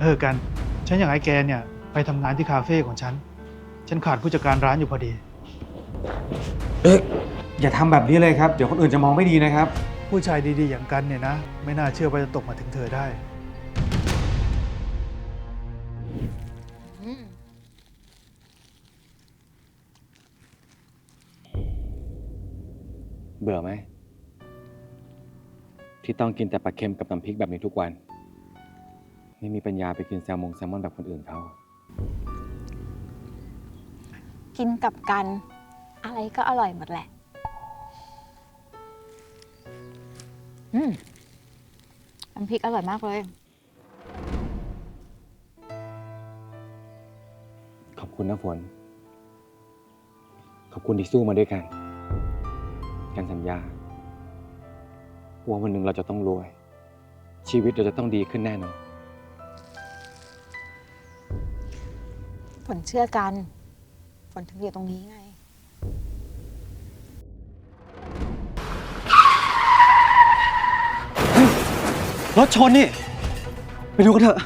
เออกัน ฉันอยากให้แกเนี่ย ไปทำงานที่คาเฟ่ของฉัน ฉันขาดผู้จัดการร้านอยู่พอดี เอ๊ะอย่าทำแบบนี้เลยครับ เดี๋ยวคนอื่นจะมองไม่ดีนะครับ ผู้ชายดีๆ อย่างกันเนี่ยนะ ไม่น่าเชื่อว่าจะตกมาถึงเธอได้อืมเบื่อไหม ที่ต้องกินแต่ปลาเค็มกับน้ำพริกแบบนี้ทุกวัน ไม่มีปัญญาไปกินแซลมงแซลมอนแบบคนอื่นเขา กินกับกัน อะไรก็อร่อยหมดแหละ อืมน้ำพริกอร่อยมากเลย ขอบคุณนะฝน ขอบคุณที่สู้มาด้วยกัน กันสัญญา ว่าวันหนึ่งเราจะต้องรวย ชีวิตเราจะต้องดีขึ้นแน่นอน ฝนเชื่อกัน ฝนถึงอยู่ตรงนี้ไง รถชนนี่ ไปดูกันเถอะ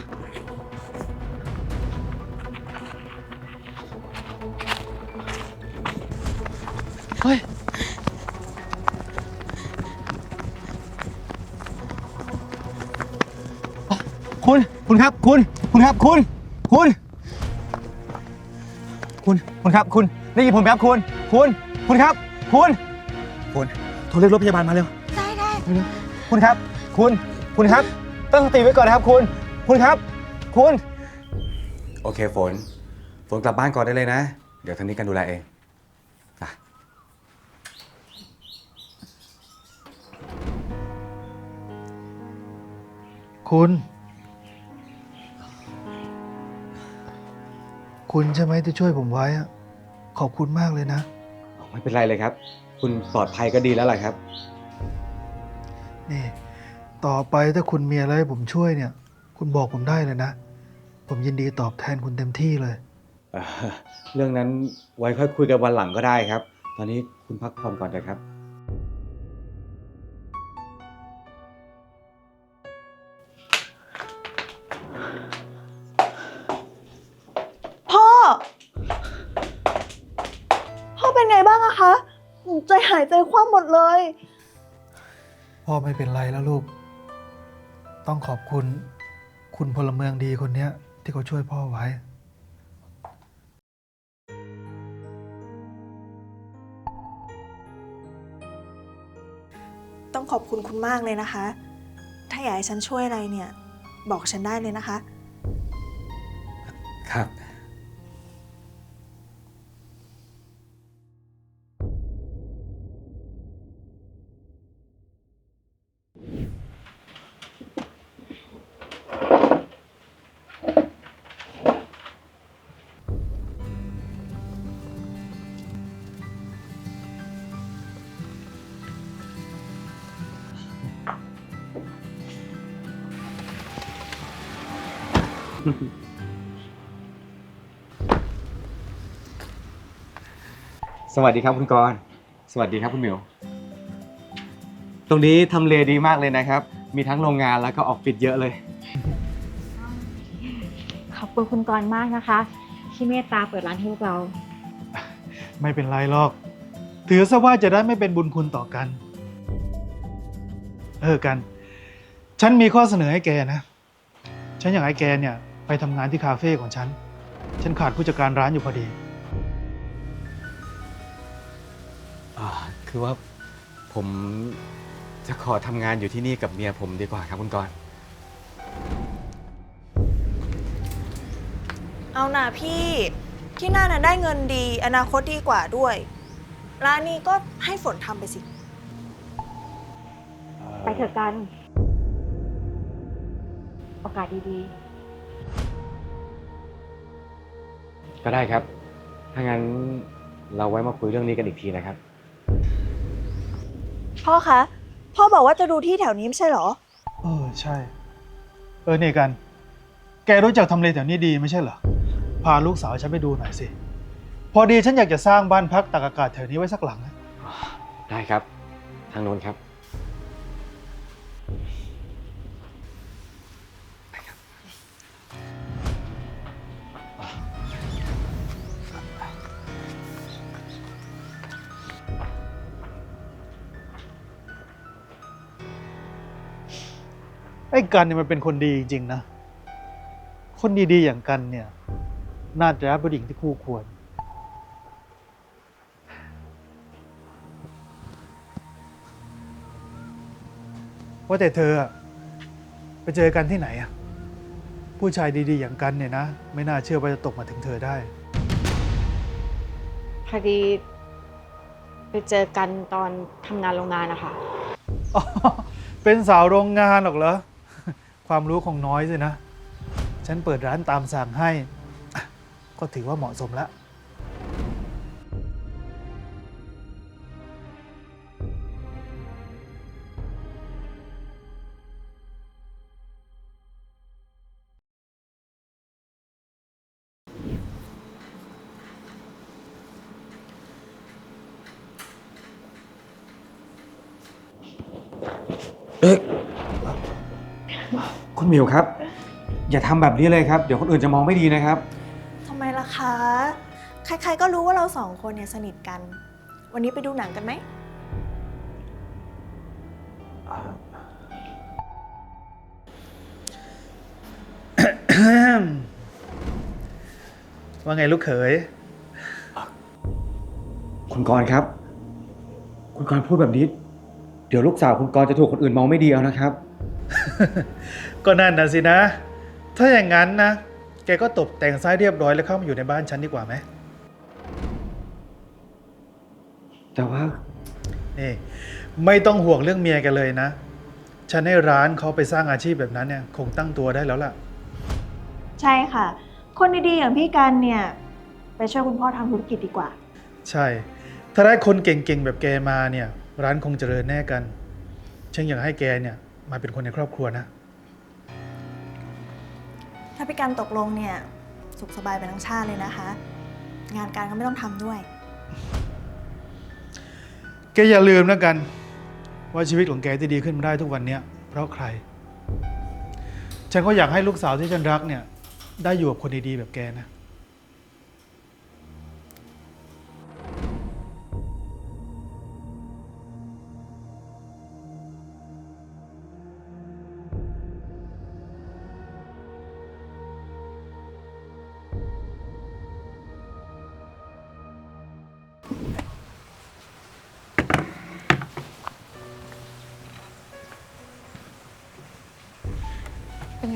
เฮ้ย คุณ คุณครับ คุณ คุณครับ คุณ คุณ คุณ คุณครับ คุณ ได้ยินผมไหมครับคุณ คุณ คุณครับ คุณ คุณ โทรเรียกรถพยาบาลมาเร็ว ได้ได้คุณครับ คุณ คุณครับ ตั้งสติไว้ก่อนนะครับ คุณ คุณครับ คุณ โอเคฝน ฝนกลับบ้านก่อนได้เลยนะ เดี๋ยวทางนี้กันดูแลเองอะคุณ คุณใช่ไหมที่ช่วยผมไว้อะขอบคุณมากเลยนะ ไม่เป็นไรเลยครับ คุณปลอดภัยก็ดีแล้วแหละครับ นี่ ต่อไปถ้าคุณมีอะไรให้ผมช่วยเนี่ย คุณบอกผมได้เลยนะ ผมยินดีตอบแทนคุณเต็มที่เลย เอ่อเรื่องนั้นไว้ค่อยคุยกันวันหลังก็ได้ครับ ตอนนี้คุณพักผ่อนก่อนนะครับ พ่อไม่เป็นไรแล้วลูก ต้องขอบคุณ คุณพลเมืองดีคนเนี้ย ที่เขาช่วยพ่อไว้ ต้องขอบคุณคุณมากเลยนะคะ ถ้าอยากให้ฉันช่วยอะไรเนี่ย บอกฉันได้เลยนะคะ ครับ สวัสดีครับคุณกรณ์สวัสดีครับคุณหมิว ตรงนี้ทำเลดีมากเลยนะครับ มีทั้งโรงงานแล้วก็ออฟฟิศเยอะเลย ขอบคุณคุณกรณ์มากนะคะ ที่เมตตาเปิดร้านให้พวกเรา ไม่เป็นไรหรอก ถือซะว่าจะได้ไม่เป็นบุญคุณต่อกัน เออกัน ฉันมีข้อเสนอให้แกนะ ฉันอยากให้แกเนี่ย ไปทำงานที่คาเฟ่ของฉัน ฉันขาดผู้จัดการร้านอยู่พอดี อ่าคือว่าผมจะขอทำงานอยู่ที่นี่กับเมียผมดีกว่าครับคุณกรณ์เอาน่ะพี่ที่นั่นน่ะได้เงินดี อนาคตดีกว่าด้วย ร้านนี้ก็ให้ฝนทำไปสิ ไปเถอะกัน โอกาสดี ก็ได้ครับ ถ้างั้นเราไว้มาคุยเรื่องนี้กันอีกทีนะครับ พ่อคะ พ่อบอกว่าจะดูที่แถวนี้ไม่ใช่เหรอ เออใช่ เออเนี่ยกัน แกรู้จักทำเลแถวนี้ดีไม่ใช่เหรอ พาลูกสาวฉันไปดูหน่อยสิ พอดีฉันอยากจะสร้างบ้านพักตากอากาศแถวนี้ไว้สักหลังนะได้ครับ ทางโน้นครับ ไอ้กันเนี่ยมันเป็นคนดีจริงๆนะ คนดีๆอย่างกันเนี่ย น่าจะรับผู้หญิงที่คู่ควร ว่าแต่เธออะไปเจอกันที่ไหนอะผู้ชายดีๆอย่างกันเนี่ยนะ ไม่น่าเชื่อว่าจะตกมาถึงเธอได้ พอดีไปเจอกันตอนทำงานโรงงานนะคะ อ๋อเป็นสาวโรงงานหรอกเหรอ ความรู้ของน้อยสินะ ฉันเปิดร้านตามสั่งให้ ก็ถือว่าเหมาะสมแล้ว หมิวครับ อย่าทำแบบนี้เลยครับ เดี๋ยวคนอื่นจะมองไม่ดีนะครับ ทำไมล่ะคะ ใครๆก็รู้ว่าเราสองคนเนี่ยสนิทกัน วันนี้ไปดูหนังกันไหม ว่าไงลูกเขย คุณกรณ์ครับ คุณกรณ์พูดแบบนี้ เดี๋ยวลูกสาวคุณกรณ์จะถูกคนอื่นมองไม่ดีเอานะครับ ก็นั่นนะสินะ ถ้าอย่างนั้นนะ แกก็ตบแต่งซ้ายเรียบร้อยแล้วเข้ามาอยู่ในบ้านฉันดีกว่าไหมแต่ว่านี่ไม่ต้องห่วงเรื่องเมียแกันเลยนะ ฉันให้ร้านเขาไปสร้างอาชีพแบบนั้นเนี่ยคงตั้งตัวได้แล้วล่ะ ใช่ค่ะ คนดีๆอย่างพี่กันเนี่ย ไปช่วยคุณพ่อทำธุรกิจดีกว่า ใช่ ถ้าได้คนเก่งๆแบบแกมาเนี่ย ร้านคงเจริญแน่กันฉันอยากให้แกเนี่ย มาเป็นคนในครอบครัวนะ ถ้าพี่กันตกลงเนี่ย สุขสบายไปทั้งชาติเลยนะคะ งานการก็ไม่ต้องทำด้วย แกอย่าลืมนะกัน ว่าชีวิตของแกที่ดีขึ้นมาได้ทุกวันเนี้ยเพราะใคร ฉันก็อยากให้ลูกสาวที่ฉันรักเนี่ย ได้อยู่กับคนดีๆแบบแกนะ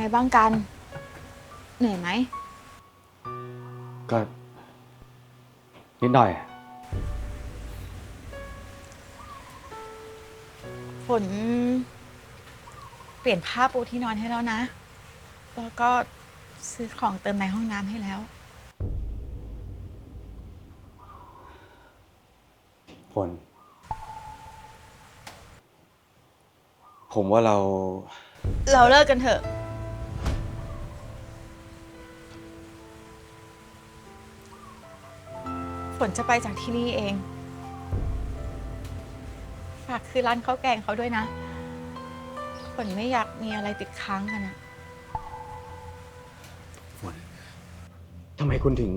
ไงบ้างกัน เหนื่อยไหม ก็นิดหน่อย ฝน เปลี่ยนผ้าปูที่นอนให้แล้วนะ แล้วก็ซื้อของเติมในห้องน้ำให้แล้ว ผล ผมว่าเรา เราเลิกกันเถอะ ฝนจะไปจากที่นี่เอง ฝากคือร้านข้าวแกงเขาด้วยนะ ฝนไม่อยากมีอะไรติดค้างกันอะฝนทำไมคุณถึง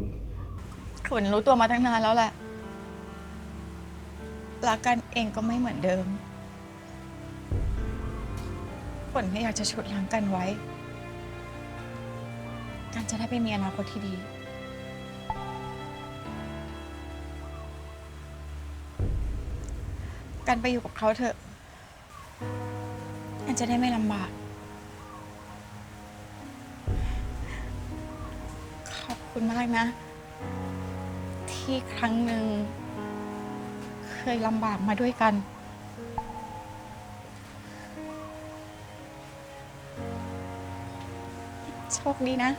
ฝนรู้ตัวมาตั้งนานแล้วแหละ รักกันเองก็ไม่เหมือนเดิม ฝนไม่อยากจะฉุดล้างกันไว้ กันจะได้ไปมีอนาคตที่ดี กันไปอยู่กับเขาเถอะกันจะได้ไม่ลำบาก ขอบคุณมากนะ ที่ครั้งหนึ่ง เคยลำบากมาด้วยกัน โชคดีนะ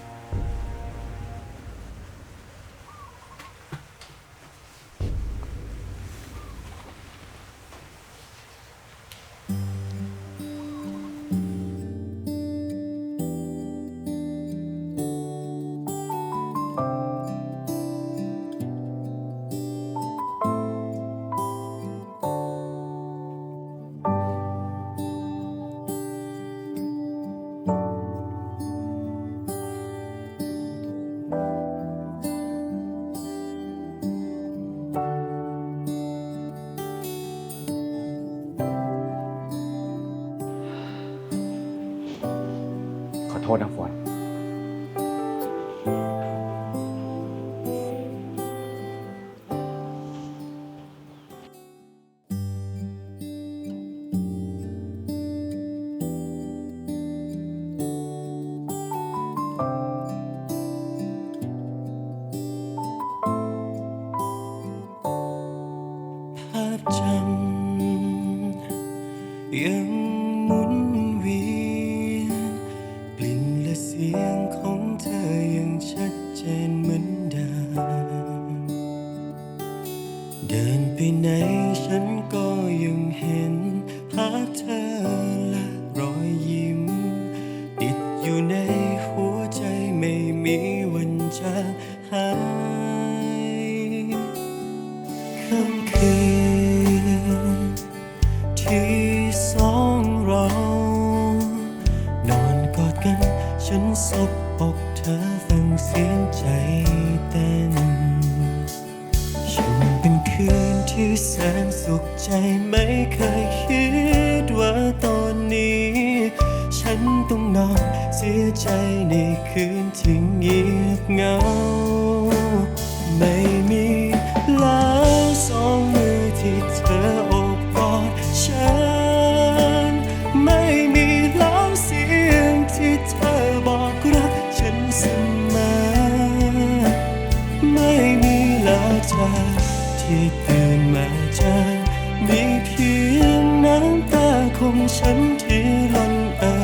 ที่ตื่นมาเจอมีเพียงน้ำตาของฉันที่ล้นเอ่อ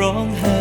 ร้องไห้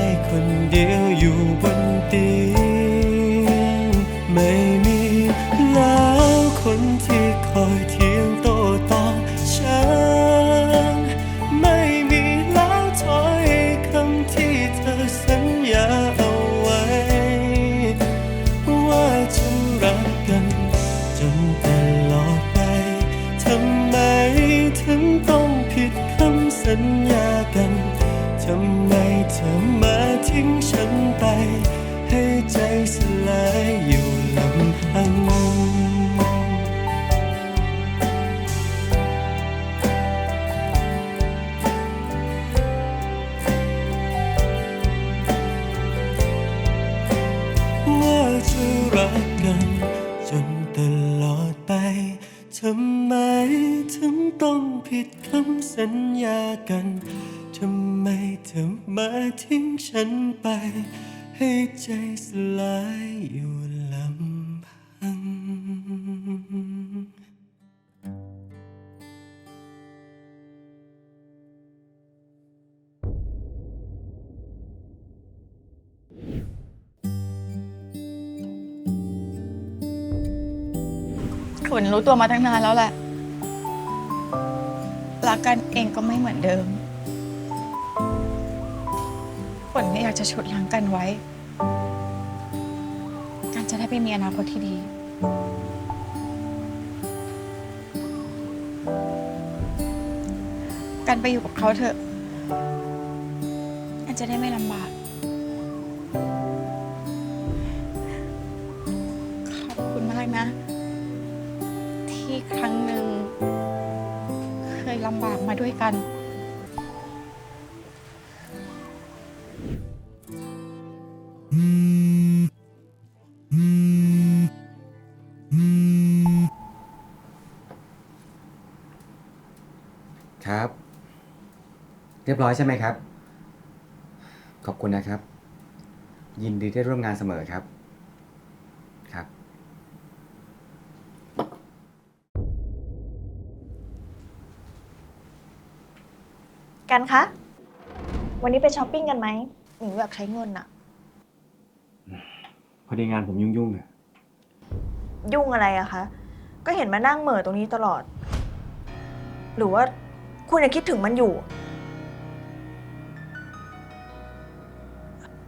ขุนรู้ตัวมาตั้งนานแล้วแหละ รักกันเองก็ไม่เหมือนเดิม ฝนไม่อยากจะฉุดล้างกันไว้การจะได้ไปมีอนาคตที่ดี กันไปอยู่กับเขาเถอะ กันจะได้ไม่ลำบาก ครั้งหนึ่งเคยลำบากมาด้วยกัน ครับ เรียบร้อยใช่ไหมครับ ขอบคุณนะครับ ยินดีที่ร่วมงานเสมอครับ กันคะ วันนี้ไปช้อปปิ้งกันไหมหนูอยากใช้เงินอะพอดีงานผมยุ่งๆเนี่ยยุ่งอะไรอะคะ ก็เห็นมานั่งเหม่อตรงนี้ตลอด หรือว่าคุณยังคิดถึงมันอยู่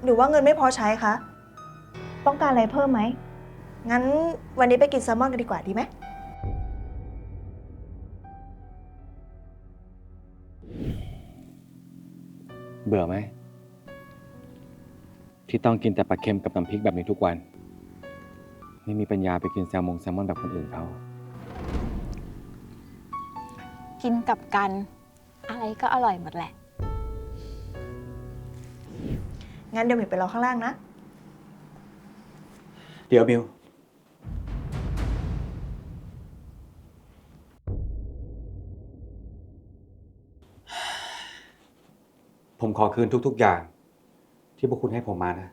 หรือว่าเงินไม่พอใช้คะ ต้องการอะไรเพิ่มไหม งั้นวันนี้ไปกินแซลมอนกันดีกว่าดีไหม เบื่อไหม ที่ต้องกินแต่ปลาเค็มกับน้ำพริกแบบนี้ทุกวัน ไม่มีปัญญาไปกินแซลมงแซลมอนแบบคนอื่นเขา กินกับกัน อะไรก็อร่อยหมดแหละ งั้นเดี๋ยวหมิวไปรอข้างล่างนะ เดี๋ยวบิว ผมขอคืนทุก ๆ อย่าง ที่พวกคุณให้ผมมานะ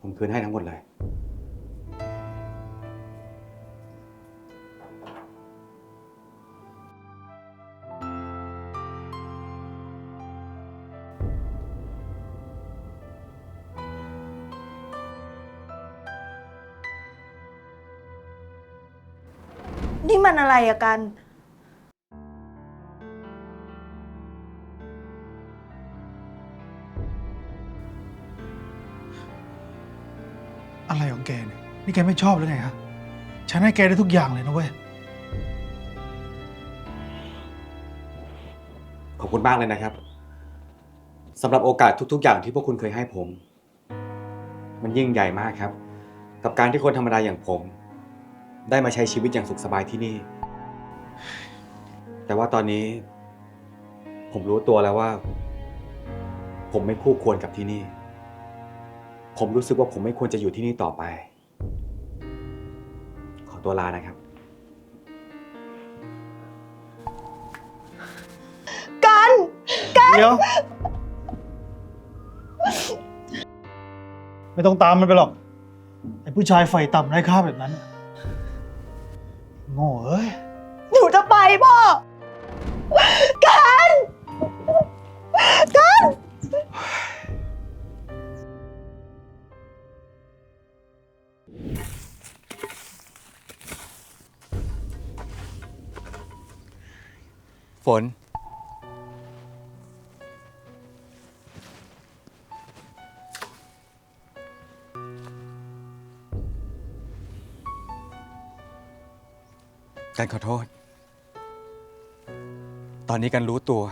ผมคืนให้ทั้งหมดเลย นี่มันอะไรอะกัน อะไรของแกเนี่ยนี่แกไม่ชอบหรือไงฮะฉันให้แกได้ทุกอย่างเลยนะเว้ย ขอบคุณมากเลยนะครับสำหรับโอกาสทุก ๆ อย่างที่พวกคุณเคยให้ผม มันยิ่งใหญ่มากครับ กับการที่คนธรรมดาอย่างผม ได้มาใช้ชีวิตอย่างสุขสบายที่นี่ แต่ว่าตอนนี้ ผมรู้ตัวแล้วว่า ผมไม่คู่ควรกับที่นี่ ผมรู้สึกว่าผมไม่ควรจะอยู่ที่นี่ต่อไป ขอตัวลานะครับ กัน เดี๋ยว ไม่ต้องตามมันไปหรอก ไอ้ผู้ชายไฟต่ำไร้ค่าแบบนั้น โง่เอ้ย หนูจะไปพ่อ ฝน กันขอโทษ ตอนนี้กันรู้ตัว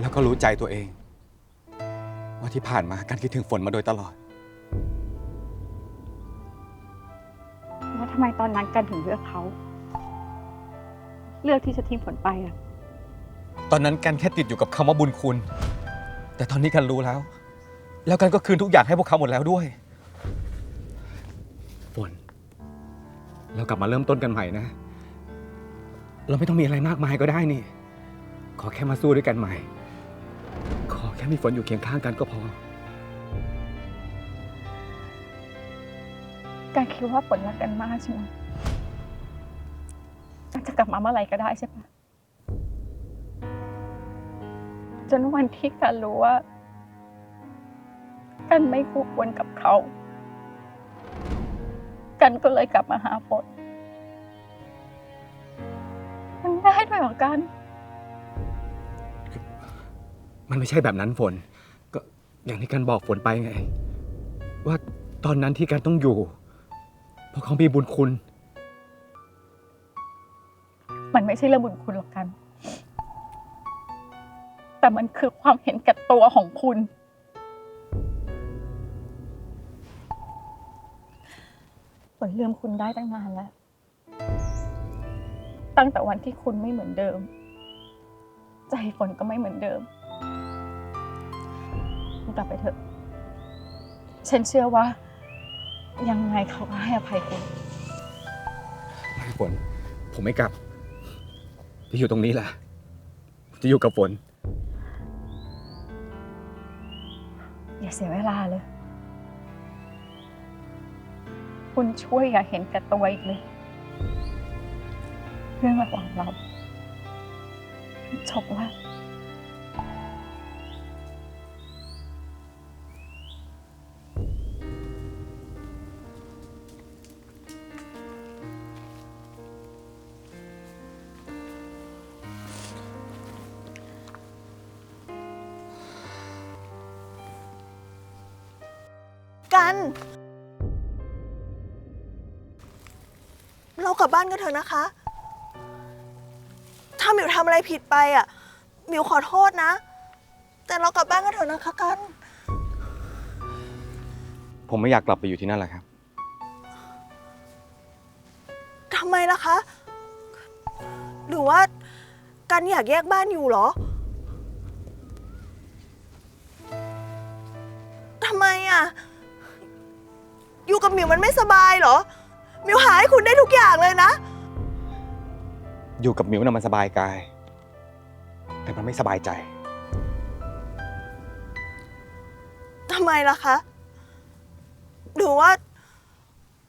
แล้วก็รู้ใจตัวเอง ว่าที่ผ่านมากันคิดถึงฝนมาโดยตลอด แล้วทำไมตอนนั้นกันถึงเลือกเขา เลือกที่จะทิ้งผลไปอะตอนนั้นกันแค่ติดอยู่กับคำว่าบุญคุณ แต่ตอนนี้กันรู้แล้ว แล้วกันก็คืนทุกอย่างให้พวกเขาหมดแล้วด้วย ฝน เรากลับมาเริ่มต้นกันใหม่นะ เราไม่ต้องมีอะไรมากมายก็ได้นี่ ขอแค่มาสู้ด้วยกันใหม่ ขอแค่มีฝนอยู่เคียงข้างกันก็พอ การคิดว่าผลรักกันมากใช่ไหมมัน จะกลับมาเมื่อไหร่ก็ได้ใช่ปะจนวันที่กันรู้ว่า กันไม่คู่ควรกับเขา กันก็เลยกลับมาหาฝนมันได้ด้วยเหรอกัน มันไม่ใช่แบบนั้นฝน ก็อย่างที่กันบอกฝนไปไง ว่าตอนนั้นที่กันต้องอยู่ เพราะเขามีบุญคุณ มันไม่ใช่เรื่องบุญคุณหรอกกัน แต่มันคือความเห็นแก่ตัวของคุณ ฝนลืมคุณได้ตั้งนานแล้ว ตั้งแต่วันที่คุณไม่เหมือนเดิม ใจฝนก็ไม่เหมือนเดิม คุณกลับไปเถอะ ฉันเชื่อว่า ยังไงเขาก็ให้อภัยคุณ ฝนผมไม่กลับ จะอยู่ตรงนี้แหละ จะอยู่กับฝน อย่าเสียเวลาเลย คุณช่วยอย่าเห็นแก่ตัวอีกเลย เรื่องระหว่างเราจบแล้ว กัน เรากลับบ้านกันเถอะนะคะ ถ้าหมิวทำอะไรผิดไปอะหมิวขอโทษนะ แต่เรากลับบ้านกันเถอะนะคะกัน ผมไม่อยากกลับไปอยู่ที่นั่นแหละครับ ทำไมล่ะคะ หรือว่ากันอยากแยกบ้านอยู่เหรอ ทำไมอะ อยู่กับหมิวมันไม่สบายเหรอหมิวหาให้คุณได้ทุกอย่างเลยนะ อยู่กับมิวน่ะมันสบายกาย แต่มันไม่สบายใจ ทำไมล่ะคะ หรือว่า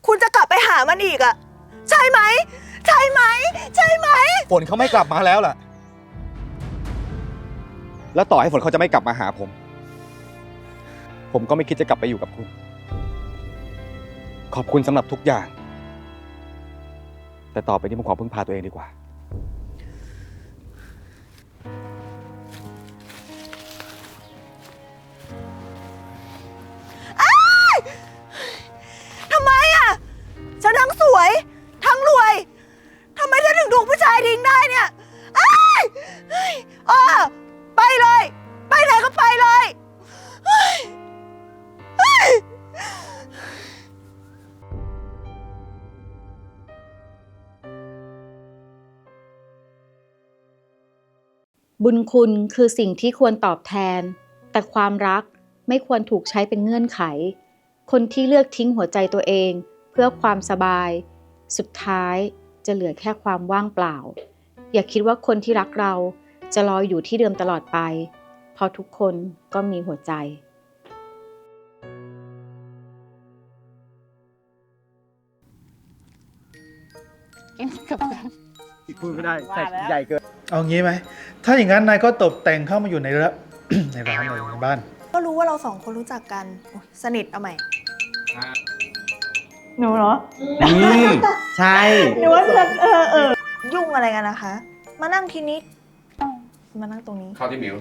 คุณจะกลับไปหามันอีกอะใช่ไหม ใช่ไหม ใช่ไหม ฝนเขาไม่กลับมาแล้วล่ะ แล้วต่อให้ฝนเขาจะไม่กลับมาหาผม ผมก็ไม่คิดจะกลับไปอยู่กับคุณ ขอบคุณสำหรับทุกอย่าง แต่ต่อไปนี้ผมขอพึ่งพาตัวเองดีกว่า บุญคุณคือสิ่งที่ควรตอบแทน แต่ความรักไม่ควรถูกใช้เป็นเงื่อนไข คนที่เลือกทิ้งหัวใจตัวเอง เพื่อความสบาย สุดท้ายจะเหลือแค่ความว่างเปล่า อย่าคิดว่าคนที่รักเราจะรออยู่ที่เดิมตลอดไป เพราะทุกคนก็มีหัวใจกินกับเพื่อนพูดไม่ได้ใส่ใหญ่เกิน เอางี้ไหม ถ้าอย่างนั้นนายก็ตบแต่งเข้ามาอยู่ในร้านในร้านเลยในบ้าน ก็รู้ว่าเราสองคนรู้จักกันอุ๊ยสนิทเอาใหม่ หนูเหรออืมใช่ หนูว่าฉันเออเออยุ่งอะไรกันนะคะ มานั่งทีนี้ มานั่งตรงนี้ เข้าที่มิว